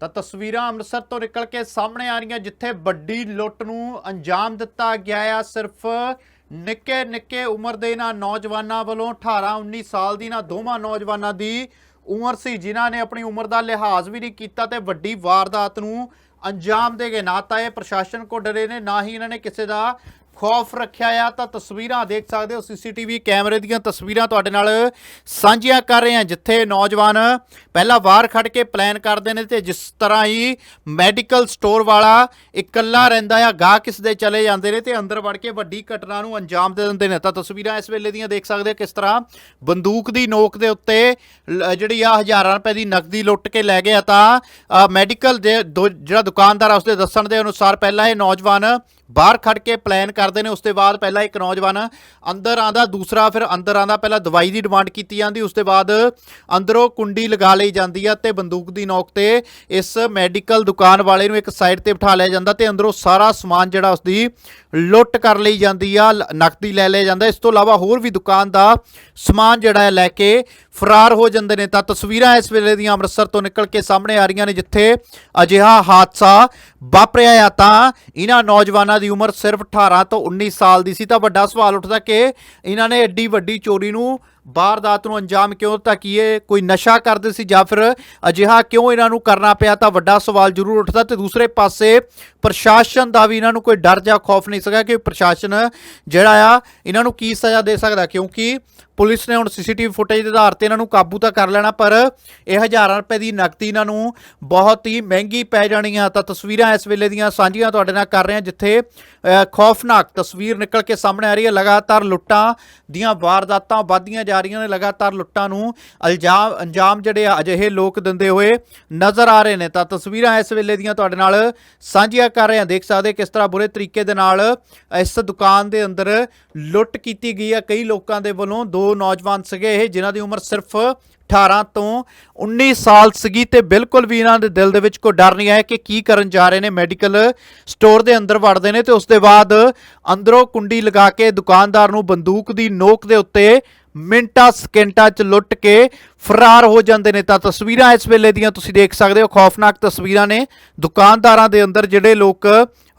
ਤਾਂ ਤਸਵੀਰਾਂ ਅੰਮ੍ਰਿਤਸਰ ਤੋਂ ਨਿਕਲ ਕੇ ਸਾਹਮਣੇ ਆ ਰਹੀਆਂ, ਜਿੱਥੇ ਵੱਡੀ ਲੁੱਟ ਨੂੰ ਅੰਜਾਮ ਦਿੱਤਾ ਗਿਆ ਆ। ਸਿਰਫ ਨਿੱਕੇ ਨਿੱਕੇ ਉਮਰ ਦੇ ਇਹਨਾਂ ਨੌਜਵਾਨਾਂ ਵੱਲੋਂ 18 19 ਸਾਲ ਦੀ ਇਹਨਾਂ ਦੋਵਾਂ ਨੌਜਵਾਨਾਂ ਦੀ ਉਮਰ ਸੀ, ਜਿਨ੍ਹਾਂ ਨੇ ਆਪਣੀ ਉਮਰ ਦਾ ਲਿਹਾਜ਼ ਵੀ ਨਹੀਂ ਕੀਤਾ ਤੇ ਵੱਡੀ ਵਾਰਦਾਤ ਨੂੰ ਅੰਜਾਮ ਦੇ ਗਏ ਨਾ ਤਾਂ ਇਹ ਪ੍ਰਸ਼ਾਸਨ ਕੋ ਡਰੇ ਨੇ, ਨਾ ਹੀ ਇਹਨਾਂ ਨੇ ਕਿਸੇ ਦਾ ਖੌਫ ਰੱਖਿਆ ਆ, ਤਾਂ ਤਸਵੀਰਾਂ ਦੇਖ ਸਕਦੇ ਹੋ, ਸੀਸੀਟੀਵੀ ਕੈਮਰੇ ਦੀਆਂ ਤਸਵੀਰਾਂ ਤੁਹਾਡੇ ਨਾਲ ਸਾਂਝੀਆਂ ਕਰ ਰਹੇ ਹਾਂ, ਜਿੱਥੇ ਨੌਜਵਾਨ ਪਹਿਲਾਂ ਬਾਹਰ ਖੜ ਕੇ ਪਲਾਨ ਕਰਦੇ ਨੇ ਤੇ ਜਿਸ ਤਰ੍ਹਾਂ ਹੀ ਮੈਡੀਕਲ ਸਟੋਰ ਵਾਲਾ ਇਕੱਲਾ ਰਹਿੰਦਾ ਆ ਗਾਹ ਕਿਸ ਦੇ ਚਲੇ ਜਾਂਦੇ ਨੇ ਤੇ ਅੰਦਰ ਵੜ ਕੇ ਵੱਡੀ ਘਟਨਾ ਨੂੰ ਅੰਜਾਮ ਦੇ ਦਿੰਦੇ ਨੇ। ਤਾਂ ਤਸਵੀਰਾਂ ਇਸ ਵੇਲੇ ਦੀਆਂ ਦੇਖ ਸਕਦੇ ਹੋ, ਕਿਸ ਤਰ੍ਹਾਂ ਬੰਦੂਕ ਦੀ ਨੋਕ ਦੇ ਉੱਤੇ ਲ- ਜਿਹੜੀ ਆ ਹਜ਼ਾਰਾਂ ਰੁਪਏ ਦੀ ਨਕਦੀ ਲੁੱਟ ਕੇ ਲੈ ਗਏ ਤਾਂ ਮੈਡੀਕਲ ਦੇ ਦੋ- ਜਿਹੜਾ ਦੁਕਾਨਦਾਰ ਆ, ਉਸਦੇ ਦੱਸਣ ਦੇ ਅਨੁਸਾਰ ਪਹਿਲਾਂ ਇਹ ਨੌਜਵਾਨ ਬਾਹਰ ਖੜ ਕੇ ਪਲਾਨ ਕਰਦੇ ਨੇ, ਉਸ ਤੋਂ ਬਾਅਦ ਪਹਿਲਾਂ ਇੱਕ ਨੌਜਵਾਨ ਅੰਦਰ ਆਂਦਾ, ਦੂਸਰਾ ਫਿਰ ਅੰਦਰ ਆਂਦਾ, ਪਹਿਲਾਂ ਦਵਾਈ ਦੀ ਡਿਮਾਂਡ ਕੀਤੀ ਜਾਂਦੀ, ਉਸ ਤੋਂ ਬਾਅਦ ਅੰਦਰੋਂ ਕੁੰਡੀ ਲਗਾ ਲਈ ਜਾਂਦੀ ਆ ਤੇ ਬੰਦੂਕ ਦੀ ਨੋਕ ਤੇ ਇਸ ਮੈਡੀਕਲ ਦੁਕਾਨ ਵਾਲੇ ਨੂੰ ਇੱਕ ਸਾਈਡ ਤੇ ਬਿਠਾ ਲਿਆ ਜਾਂਦਾ ਤੇ ਅੰਦਰੋਂ ਸਾਰਾ ਸਮਾਨ ਜਿਹੜਾ ਉਸਦੀ ਲੁੱਟ ਕਰ ਲਈ ਜਾਂਦੀ ਆ ਨਕਦੀ ਲੈ ਲਿਆ ਜਾਂਦਾ। ਇਸ ਤੋਂ ਇਲਾਵਾ ਹੋਰ ਵੀ ਦੁਕਾਨ ਦਾ ਸਮਾਨ ਜਿਹੜਾ ਹੈ ਲੈ ਕੇ ਫਰਾਰ ਹੋ ਜਾਂਦੇ ਨੇ। ਤਾਂ ਤਸਵੀਰਾਂ ਇਸ ਵੇਲੇ ਦੀਆਂ ਅੰਮ੍ਰਿਤਸਰ ਤੋਂ ਨਿਕਲ ਕੇ ਸਾਹਮਣੇ ਆ ਰਹੀਆਂ ਨੇ, ਜਿੱਥੇ ਅਜਿਹਾ ਹਾਦਸਾ ਵਾਪਰਿਆ ਆ ਤਾਂ ਇਹਨਾਂ ਨੌਜਵਾਨਾਂ ਦੀ ਉਮਰ ਸਿਰਫ 18 ਤੋਂ 19 ਸਾਲ ਦੀ ਸੀ। ਤਾਂ ਵੱਡਾ ਸਵਾਲ ਉੱਠਦਾ ਕਿ ਇਹਨਾਂ ਨੇ ਐਡੀ ਵੱਡੀ ਚੋਰੀ ਨੂੰ ਵਾਰਦਾਤ ਨੂੰ ਅੰਜਾਮ ਕਿਉਂ ਦਿੱਤਾ? ਕੀ ਇਹ ਕੋਈ ਨਸ਼ਾ ਕਰਦੇ ਸੀ ਜਾਂ ਫਿਰ ਅਜਿਹਾ ਕਿਉਂ ਇਹਨਾਂ ਨੂੰ ਕਰਨਾ ਪਿਆ? ਤਾਂ ਵੱਡਾ ਸਵਾਲ ਜ਼ਰੂਰ ਉੱਠਦਾ ਤੇ ਦੂਸਰੇ ਪਾਸੇ ਪ੍ਰਸ਼ਾਸਨ ਦਾ ਵੀ ਇਹਨਾਂ ਨੂੰ ਕੋਈ ਡਰ ਜਾਂ ਖੌਫ ਨਹੀਂ ਸੀਗਾ ਕਿ ਪ੍ਰਸ਼ਾਸਨ ਜਿਹੜਾ ਆ, ਇਹਨਾਂ ਨੂੰ ਕੀ ਸਜ਼ਾ ਦੇ ਸਕਦਾ? ਕਿਉਂਕਿ ਪੁਲਿਸ ਨੇ ਹੁਣ ਸੀਸੀਟੀਵੀ ਫੁਟੇਜ ਦੇ ਆਧਾਰ ਤੇ ਇਹਨਾਂ ਨੂੰ ਕਾਬੂ ਤਾਂ ਕਰ ਲੈਣਾ, ਪਰ ਇਹ ਹਜ਼ਾਰਾਂ ਰੁਪਏ ਦੀ ਨਕਦੀ ਇਹਨਾਂ ਨੂੰ ਬਹੁਤ ਹੀ ਮਹਿੰਗੀ ਪੈ ਜਾਣੀ ਆ। ਤਾਂ ਤਸਵੀਰਾਂ ਇਸ ਵੇਲੇ ਦੀਆਂ ਸਾਂਝੀਆਂ ਤੁਹਾਡੇ ਨਾਲ ਕਰ ਰਹੇ ਹਾਂ, ਜਿੱਥੇ ਖੌਫਨਾਕ ਤਸਵੀਰ ਨਿਕਲ ਕੇ ਸਾਹਮਣੇ ਆ ਰਹੀ ਹੈ। ਲਗਾਤਾਰ ਲੁੱਟਾਂ ਦੀਆਂ ਵਾਰਦਾਤਾਂ ਵੱਧਦੀਆਂ ਜਾ ਰਹੀਆਂ ਨੇ ਲਗਾਤਾਰ ਲੁੱਟਾਂ ਨੂੰ ਇਲਜ਼ਾਮ ਅੰਜਾਮ ਜਿਹੜੇ ਅਜਿਹੇ ਲੋਕ ਦਿੰਦੇ ਹੋਏ ਨਜ਼ਰ ਆ ਰਹੇ ਨੇ। ਤਾਂ ਤਸਵੀਰਾਂ ਇਸ ਵੇਲੇ ਦੀਆਂ ਤੁਹਾਡੇ ਨਾਲ ਸਾਂਝੀਆਂ ਕਰ ਰਹੇ ਹਾਂ। ਦੇਖ ਸਕਦੇ ਕਿਸ ਤਰ੍ਹਾਂ ਬੁਰੇ ਤਰੀਕੇ ਦੇ ਨਾਲ ਇਸ ਦੁਕਾਨ ਦੇ ਅੰਦਰ ਲੁੱਟ ਕੀਤੀ ਗਈ ਹੈ ਕਈ ਲੋਕਾਂ ਦੇ ਵੱਲੋਂ ਦੋ ਨੌਜਵਾਨ ਸੀਗੇ ਇਹ, ਜਿਨ੍ਹਾਂ ਦੀ ਉਮਰ ਸਿਰਫ 18 ਤੋਂ 19 ਸਾਲ ਸੀਗੀ ਤੇ ਬਿਲਕੁਲ ਵੀ ਇਹਨਾਂ ਦੇ ਦਿਲ ਦੇ ਵਿੱਚ ਕੋਈ ਡਰ ਨਹੀਂ ਹੈ ਕਿ ਕੀ ਕਰਨ ਜਾ ਰਹੇ ਨੇ। ਮੈਡੀਕਲ ਸਟੋਰ ਦੇ ਅੰਦਰ ਵੜਦੇ ਨੇ ਤੇ ਉਸ ਦੇ ਬਾਅਦ ਅੰਦਰੋਂ ਕੁੰਡੀ ਲਗਾ ਕੇ ਦੁਕਾਨਦਾਰ ਨੂੰ ਬੰਦੂਕ ਦੀ ਨੋਕ ਦੇ ਉੱਤੇ ਮਿੰਟਾਂ ਸਕਿੰਟਾਂ 'ਚ ਲੁੱਟ ਕੇ ਫਰਾਰ ਹੋ ਜਾਂਦੇ ਨੇ, ਤਾਂ ਤਸਵੀਰਾਂ ਇਸ ਵੇਲੇ ਦੀਆਂ ਤੁਸੀਂ ਦੇਖ ਸਕਦੇ ਹੋ। ਖੌਫਨਾਕ ਤਸਵੀਰਾਂ ਨੇ ਦੁਕਾਨਦਾਰਾਂ ਦੇ ਅੰਦਰ ਜਿਹੜੇ ਲੋਕ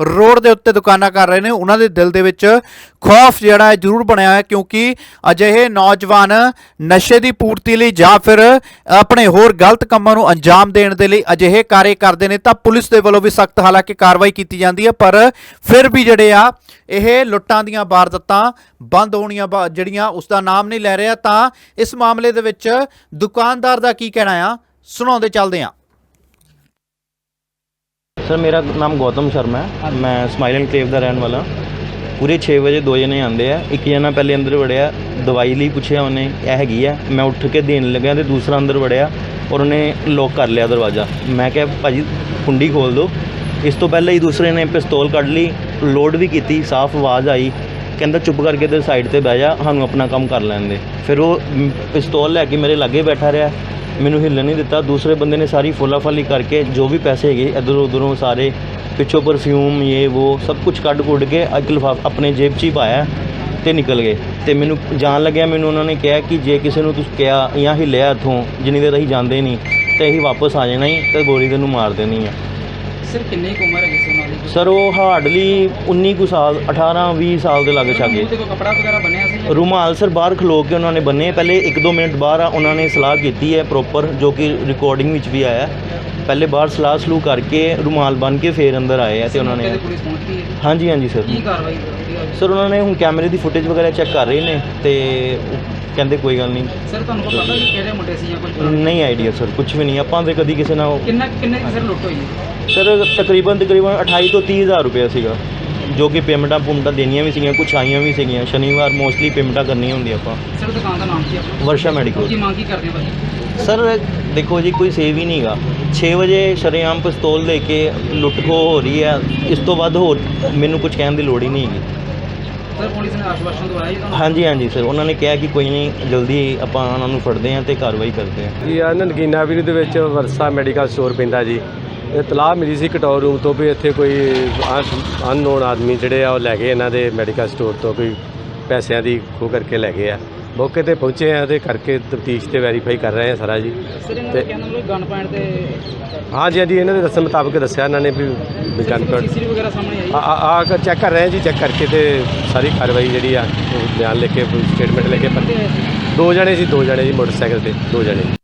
ਰੋਡ ਦੇ ਉੱਤੇ ਦੁਕਾਨਾਂ ਕਰ ਰਹੇ ਨੇ, ਉਹਨਾਂ ਦੇ ਦਿਲ ਦੇ ਵਿੱਚ ਖੌਫ ਜਿਹੜਾ ਹੈ ਜ਼ਰੂਰ ਬਣਿਆ ਹੈ ਕਿਉਂਕਿ ਅਜਿਹੇ ਨੌਜਵਾਨ ਨਸ਼ੇ ਦੀ ਪੂਰਤੀ ਲਈ ਜਾਂ ਫਿਰ ਆਪਣੇ ਹੋਰ ਗਲਤ ਕੰਮਾਂ ਨੂੰ ਅੰਜਾਮ ਦੇਣ ਦੇ ਲਈ ਅਜਿਹੇ ਕਾਰੇ ਕਰਦੇ ਨੇ, ਤਾਂ ਪੁਲਿਸ ਦੇ ਵੱਲੋਂ ਵੀ ਸਖਤ ਹਾਲਾਂਕਿ ਕਾਰਵਾਈ ਕੀਤੀ ਜਾਂਦੀ ਹੈ। ਪਰ ਫਿਰ ਵੀ ਜਿਹੜੇ ਆ, ਇਹ ਲੁੱਟਾਂ ਦੀਆਂ ਵਾਰਦਾਤਾਂ ਬੰਦ ਹੋਣੀਆਂ, ਬਾ- ਜਿਹੜੀਆਂ ਉਸ ਦਾ ਨਾਮ ਨਹੀਂ ਲੈ ਰਿਹਾ, ਤਾਂ ਇਸ ਮਾਮਲੇ ਦੇ ਵਿੱਚ ਦੁਕਾਨਦਾਰ ਦਾ ਕੀ ਕਹਿਣਾ ਆ? ਸੁਣਾਉਂਦੇ ਚੱਲਦੇ ਆ ਸਰ, ਮੇਰਾ ਨਾਮ ਗੌਤਮ ਸ਼ਰਮਾ ਹੈ। ਮੈਂ ਸਮਾਈਲ ਐਨਕਲੇਵ ਦਾ ਰਹਿਣ ਵਾਲਾ। ਪੂਰੇ 6 ਵਜੇ ਦੋ ਜਣੇ ਆਂਦੇ ਆ। ਇੱਕ ਜਣਾ ਪਹਿਲੇ ਅੰਦਰ ਵੜਿਆ, ਦਵਾਈ ਲਈ ਪੁੱਛਿਆ ਉਹਨੇ, ਇਹ ਹੈਗੀ ਆ? ਮੈਂ ਉੱਠ ਕੇ ਦੇਣ ਲੱਗਿਆ ਤੇ ਦੂਸਰਾ ਅੰਦਰ ਵੜਿਆ ਔਰ ਉਹਨੇ ਲੋਕ ਕਰ ਲਿਆ ਦਰਵਾਜ਼ਾ। ਮੈਂ ਕਿਹਾ, ਭਾਜੀ, ਕੁੰਡੀ ਖੋਲ ਦਿਓ। ਇਸ ਤੋਂ ਪਹਿਲਾਂ ਹੀ ਦੂਸਰੇ ਨੇ ਪਿਸਤੌਲ ਕੱਢ ਲਈ, ਲੋਡ ਵੀ ਕੀਤੀ, ਸਾਫ਼ ਆਵਾਜ਼ ਆਈ। ਕਹਿੰਦਾ ਚੁੱਪ ਕਰਕੇ ਤੇ ਸਾਈਡ ਤੇ ਬਹਿ ਜਾ ਸਾਨੂੰ ਆਪਣਾ ਕੰਮ ਕਰ ਲੈਣ ਦੇ। ਫਿਰ ਉਹ ਮ, ਪਿਸਤੌਲ ਲੈ ਕੇ ਮੇਰੇ ਲਾਗੇ ਬੈਠਾ ਰਿਹਾ। ਮੈਨੂੰ ਹਿੱਲਣ ਨਹੀਂ ਦਿੱਤਾ। ਦੂਸਰੇ ਬੰਦੇ ਨੇ ਸਾਰੀ ਫੋਲਾਫਾਲੀ ਕਰਕੇ ਜੋ ਵੀ ਪੈਸੇ ਹੈਗੇ ਇਧਰੋਂ ਉਧਰੋਂ ਸਾਰੇ ਪਿੱਛੋਂ ਪਰਫਿਊਮ ਇਹ ਉਹ ਸਭ ਕੁਝ ਕੱਢ ਕੁੱਢ ਕੇ ਇੱਕ ਲਿਫਾਫ ਆਪਣੇ ਜੇਬ 'ਚ ਹੀ ਪਾਇਆ ਤੇ ਨਿਕਲ ਗਏ। ਤੇ ਮੈਨੂੰ ਜਾਣ ਲੱਗਿਆ ਮੈਨੂੰ ਉਹਨਾਂ ਨੇ ਕਿਹਾ ਕਿ ਜੇ ਕਿਸੇ ਨੂੰ ਤੁਸੀਂ ਕਿਹਾ ਜਾਂ ਹਿੱਲਿਆ ਇੱਥੋਂ ਜਿੰਨੀ ਦੇਰ ਅਸੀਂ ਜਾਂਦੇ ਨਹੀਂ ਤੇ ਅਸੀਂ ਵਾਪਸ ਆ ਜਾਣਾ ਹੀ ਤੇ ਗੋਲੀ ਤੈਨੂੰ ਮਾਰ ਦੇਣੀ ਆ। ਸਰ ਕਿੰਨੀ ਕੁ ਉਮਰ ਹੈਗੀ ਸੀ ਉਹਨਾਂ ਦੀ? ਸਰ ਉਹ ਹਾਰਡਲੀ 19 ਕੁ ਸਾਲ 18 20 ਸਾਲ ਦੇ ਲਾਗੇ ਛਾਗੇ। ਤੇ ਕੋਈ ਕਪੜਾ ਵਗੈਰਾ ਬੰਨਿਆ ਸੀ ਜਾਂ- ਰੁਮਾਲ ਸਰ ਬਾਹਰ ਖਲੋ ਕੇ ਉਹਨਾਂ ਨੇ ਬੰਨੇ। ਪਹਿਲੇ 1-2 ਮਿੰਟ ਬਾਹਰ ਆ ਉਹਨਾਂ ਨੇ ਸਲਾਹ ਕੀਤੀ ਹੈ ਪ੍ਰੋਪਰ ਜੋ ਕਿ ਰਿਕਾਰਡਿੰਗ ਵਿੱਚ ਵੀ ਆਇਆ। ਹੈ। ਪਹਿਲੇ ਬਾਹਰ ਸਲਾਹ ਸਲੂ ਕਰਕੇ ਰੁਮਾਲ ਬੰਨ ਕੇ ਫੇਰ ਅੰਦਰ ਆਏ ਆ ਤੇ ਉਹਨਾਂ ਮੌਕੇ ਨੇ ਤੇ ਪੁਲਿਸ ਪਹੁੰਚੀ ਹੈ। ਹਾਂਜੀ ਹਾਂਜੀ ਸਰ। ਕੀ ਕਾਰਵਾਈ ਕਰਦੀ ਹੈ? ਸਰ ਉਹਨਾਂ ਨੇ ਹੁਣ ਕੈਮਰੇ ਦੀ ਫੁਟੇਜ ਵਗੈਰਾ ਚੈੱਕ ਕਰ ਰਹੇ ਨੇ ਤੇ ਉਹ ਕਹਿੰਦੇ ਕੋਈ ਗੱਲ ਨਹੀਂ। ਸਰ ਤੁਹਾਨੂੰ ਕੋਈ ਪਤਾ ਕਿ ਕਿਹੜੇ ਮੁੰਡੇ ਸੀ ਜਾਂ ਪਤਾ ਨਹੀਂ ਆਈਡੀਆ ਸਰ ਕੁਝ ਵੀ ਨਹੀਂ। ਆਪਾਂ ਤੇ ਕਦੀ ਕਿਸੇ ਨਾਲ ਕਿੰਨਾ ਕਿੰਨੇ ਦੀ ਸਰ ਲੁੱਟ ਹੋਈ ਹੈ? ਸਰ ਤਕਰੀਬਨ ਤਕਰੀਬਨ 28 ਤੋਂ 30 ਹਜ਼ਾਰ ਰੁਪਏ ਸੀਗਾ ਜੋ ਕਿ ਪੇਮੈਂਟਾਂ ਪੁਮਟਾਂ ਦੇਣੀਆਂ ਵੀ ਸੀਗੀਆਂ ਕੁਛ ਆਈਆਂ ਵੀ ਸੀਗੀਆਂ। ਸ਼ਨੀਵਾਰ ਮੋਸਟਲੀ ਪੇਮੈਂਟਾਂ ਕਰਨੀਆਂ ਹੁੰਦੀਆਂ ਆਪਾਂ। ਸਰ ਦੁਕਾਨ ਦਾ ਨਾਮ ਕੀ ਆਪਣਾ? ਵਰਸ਼ਾ ਮੈਡੀਕਲ ਕੀ ਮੰਗ ਕੀ ਕਰਦੇ ਹੋ ਭਾਜੀ ਸਰ ਦੇਖੋ ਜੀ ਕੋਈ ਸੇਵ ਹੀ ਨਹੀਂਗਾ। 6 ਵਜੇ ਸ਼ਰੇਆਮ ਪਿਸਤੌਲ ਲੈ ਕੇ ਲੁੱਟ ਖੋ ਹੋ ਰਹੀ ਹੈ। ਇਸ ਤੋਂ ਵੱਧ ਹੋਰ ਮੈਨੂੰ ਕੁਝ ਕਹਿਣ ਦੀ ਲੋੜ ਹੀ ਨਹੀਂ ਹੈਗੀ ਸਰ ਪੁਲਿਸ ਨੇ ਆਸ਼ਵਾਸਨ ਦਵਾਇਆ ਜੀ ਤੁਹਾਨੂੰ? ਹਾਂਜੀ ਹਾਂਜੀ ਸਰ ਉਹਨਾਂ ਨੇ ਕਿਹਾ ਕਿ ਕੋਈ ਨਹੀਂ ਜਲਦੀ ਆਪਾਂ ਉਹਨਾਂ ਨੂੰ ਫੜਦੇ ਹਾਂ ਤੇ ਕਾਰਵਾਈ ਕਰਦੇ ਹਾਂ। ਜੀ ਆ ਨਨਕੀਨਾ ਵੀਰ ਦੇ ਵਿੱਚ ਵਰਸਾ ਮੈਡੀਕਲ ਸਟੋਰ ਪੈਂਦਾ ਜੀ। ਇਹ ਤਲਾਹ ਮਿਲੀ ਸੀ ਕਟੌਰ ਰੂਮ ਤੋਂ ਵੀ ਇੱਥੇ ਕੋਈ ਅਨਨੋਨ ਆਦਮੀ ਜਿਹੜੇ ਆ ਉਹ ਲੈ ਗਏ ਇਹਨਾਂ ਦੇ ਮੈਡੀਕਲ ਸਟੋਰ ਤੋਂ ਕੋਈ ਪੈਸਿਆਂ ਦੀ ਖੋਹ ਕਰਕੇ ਲੈ ਗਏ ਆ। ਮੌਕੇ ਤੇ ਪਹੁੰਚੇ ਆ ਤੇ ਕਰਕੇ ਤਫਤੀਸ਼ ਤੇ ਵੈਰੀਫਾਈ ਕਰ ਰਹੇ ਆ ਸਾਰਾ ਜੀ। ਤੇ- ਗਨ ਪੁਆਇੰਟ ਤੇ ਹਾਂਜੀ ਹਾਂਜੀ ਇਹਨਾਂ ਦੇ ਦੱਸਣ ਮੁਤਾਬਕ ਦੱਸਿਆ ਇਹਨਾਂ ਨੇ ਵੀ ਗਨ ਸੀਸੀਟੀਵੀ ਵਗੈਰਾ ਸਾਹਮਣੇ ਆਈ? ਆ ਆ ਚੈੱਕ ਕਰ ਰਹੇ ਆ ਜੀ ਚੈੱਕ ਕਰਕੇ ਤੇ ਸਾਰੀ ਕਾਰਵਾਈ ਜਿਹੜੀ ਆ ਉਹ ਬਿਆਨ ਲਿਖ ਕੇ ਸਟੇਟਮੈਂਟ ਲੈ ਕੇ ਦੋ ਜਣੇ ਸੀ ਦੋ ਜਣੇ ਜੀ ਮੋਟਰਸਾਈਕਲ ਤੇ ਦੋ ਜਣੇ